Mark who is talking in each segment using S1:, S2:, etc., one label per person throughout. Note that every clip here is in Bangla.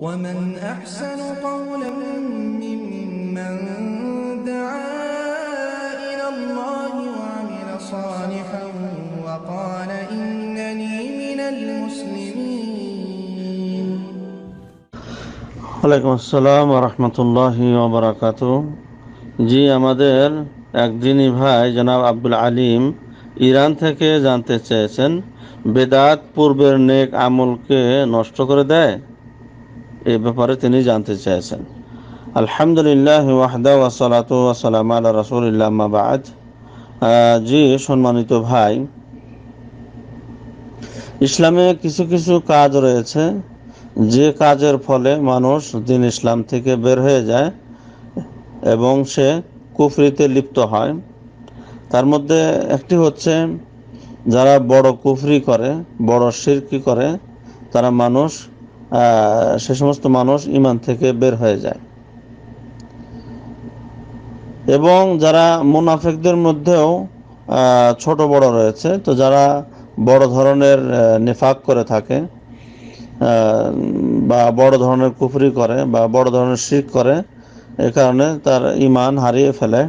S1: ومن أحسن قولا ممن دعا إلى الله وعمل صالحا وقال إنني من المسلمين
S2: ওয়ালাইকুম আসসালাম রহমতুল্লাহি ওবরাকাত জি আমাদের একদিনই ভাই জনাব আব্দুল আলিম ইরান থেকে জানতে চেয়েছেন বেদাত পূর্বের নেক আমলকে নষ্ট করে দেয় এ ব্যাপারে তিনি জানতে চেয়েছেন আলহামদুলিল্লাহ ওয়াহদা ওয়াসালাত মাবাদ জি, সম্মানিত ভাই, ইসলামে কিছু কিছু কাজ রয়েছে। যে কাজের ফলে মানুষ দিন ইসলাম থেকে বের হয়ে যায় এবং সে কুফরিতে লিপ্ত হয়। তার মধ্যে একটি হচ্ছে, যারা বড় কুফরি করে, বড় শিরকি করে, তারা মানুষ সে সমস্ত মানুষ ইমান থেকে বের হয়ে যায়। এবং যারা মুনাফেকদের মধ্যেও ছোট বড় রয়েছে, তো যারা বড় ধরনের নেফাক করে থাকে বা বড় ধরনের কুফরি করে, বা বড় ধরনের শিখ করে, এ কারণে তার ইমান হারিয়ে ফেলে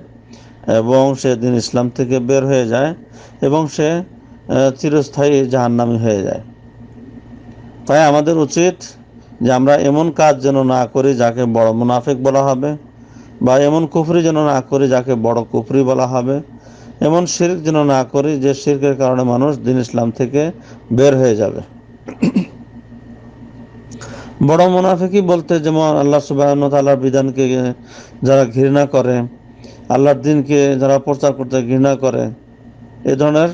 S2: এবং সে দিন ইসলাম থেকে বের হয়ে যায় এবং সে চিরস্থায়ী জাহান্নামী হয়ে যায়। তাই আমাদের উচিত যে আমরা এমন কাজ যেন না করি যাকে বড় মুনাফিক বলা হবে, বা এমন কুফরি যেন না করি যাকে বড় কুফরি বলা হবে, এমন শির্ক যেন না করি যে শির্কের কারণে মানুষ দিন ইসলাম থেকে বের হয়ে যাবে। বড় মুনাফিকই বলতে যেমন আল্লাহ সুবাহ তাল্লাহর বিধানকে যারা ঘৃণা করে, আল্লাহর দিনকে যারা প্রচার করতে ঘৃণা করে, এ ধরনের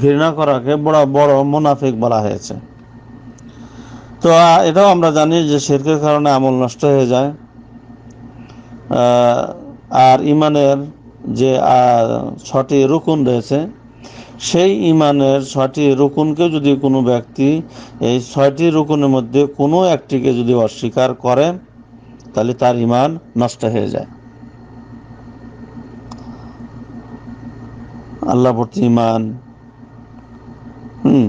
S2: ঘৃণা করাকে বড় বড় মুনাফিক বলা হয়েছে। তো এটাও আমরা জানি যে শিরকের কারণে আমল নষ্ট হয়ে যায়। আর ইমানের যে ছটি রুকুন রয়েছে, সেই ইমানের ছয়টি রুকুনকে যদি কোনো ব্যক্তি এই ছয়টি রুকুনের মধ্যে কোনো একটিকে যদি অস্বীকার করে, তাহলে তার ইমান নষ্ট হয়ে যায়। আল্লাহ প্রতি ইমান, হুম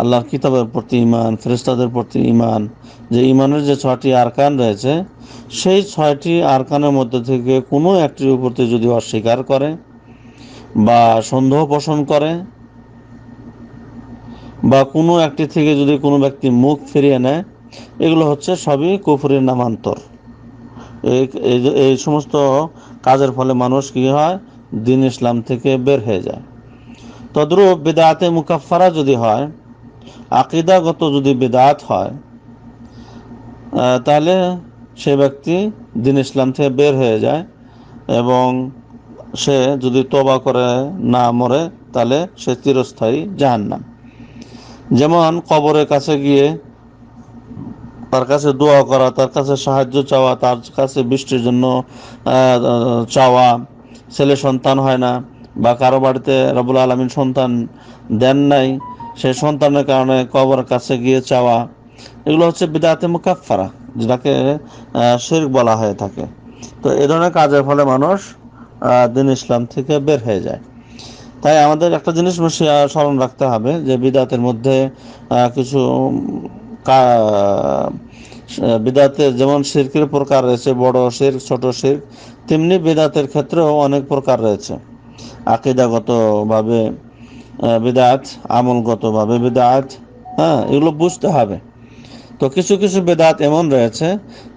S2: আল্লাহর কিতাবের প্রতি ইমান ফেরেস্তাদের প্রতি ইমান যে ইমানের যে ছয়টি আরকান রয়েছে, সেই ছয়টি আরকানের মধ্যে থেকে কোনো একটির উপরতে যদি অস্বীকার করে বা সন্দেহ পোষণ করে বা কোনো একটি থেকে যদি কোনো ব্যক্তি মুখ ফিরিয়ে নেয়, এগুলো হচ্ছে সবই কুফুরের নামান্তর। এই সমস্ত কাজের ফলে মানুষ কি হয়? দিন ইসলাম থেকে বের হয়ে যায়। তদ্রূপ বেদাতে মুকাফারা যদি হয় আকিদাগত যদি বেদাত হয় তাহলে সে ব্যক্তি দিন ইসলাম থেকে বের হয়ে যায় এবং সে যদি তোবা করে না মরে, তাহলে সে চিরস্থায়ী জাহান্নাম। যেমন কবরের কাছে গিয়ে তার কাছে দোয়া করা, তার কাছে সাহায্য চাওয়া, তার কাছে বৃষ্টির জন্য চাওয়া, ছেলে সন্তান হয় না বা কারও বাড়িতে রবুল আলমিন সন্তান দেন নাই সেই সন্তানের কারণে কবরের কাছে গিয়ে চাওয়া, এগুলো হচ্ছে বিদাতে মুকাফারা যেটাকে শির্ক বলা হয়ে থাকে। তো এ ধরনের কাজের ফলে মানুষ দিন ইসলাম থেকে বের হয়ে যায়। তাই আমাদের একটা জিনিস স্মরণ রাখতে হবে যে বিদাতের মধ্যে কিছু বিদাতের যেমন শিরকের প্রকার রয়েছে, বড় শির ছোট শির তেমনি বিদাতের ক্ষেত্রেও অনেক প্রকার রয়েছে। আকিদাগতভাবে বিদাত, আমলগতভাবে বিদাত হ্যাঁ এগুলো বুঝতে হবে। তো কিছু কিছু বেদাত এমন রয়েছে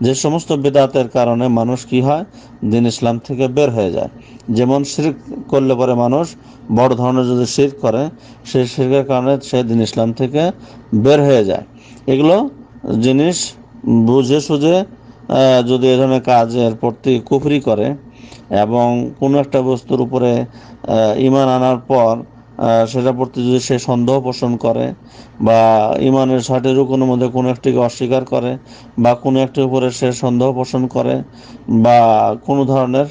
S2: যে সমস্ত বেদাতের কারণে মানুষ কি হয়? দিন ইসলাম থেকে বের হয়ে যায়। যেমন শিরক করলে পরে মানুষ বড় ধরনের যদি শিরক করে সেই শিরকের কারণে সে দিন ইসলাম থেকে বের হয়ে যায়। এগুলো জিনিস বুঝে সুঝে যদি এ ধরনের কাজের প্রতি কুফরি করে এবং কোনো একটা বস্তুর উপরে ইমান আনার পর সেটার প্রতি যদি সে সন্দেহ পোষণ করে বা ইমানের ষাটে রুকুনের মধ্যে কোনো একটিকে অস্বীকার করে বা কোনো একটির উপরে সে সন্দেহ পোষণ করে বা কোনো ধরনের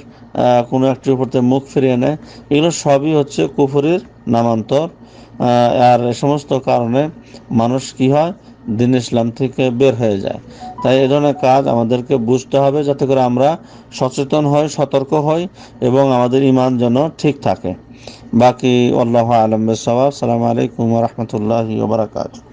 S2: কোনো একটির উপর মুখ ফিরিয়ে নেয়, এগুলো সবই হচ্ছে কুফুরির নামান্তর। আর সমস্ত কারণে মানুষ কি হয়? দিন ইসলাম থেকে বের হয়ে যায়। তাই এ ধরনের কাজ আমাদেরকে বুঝতে হবে যাতে করে আমরা সচেতন হই, সতর্ক হই এবং আমাদের ইমান যেন ঠিক থাকে। বাকি, আল্লাহ আলম সালাম আলাইকুম রহমতুল্লাহ বারাকাতু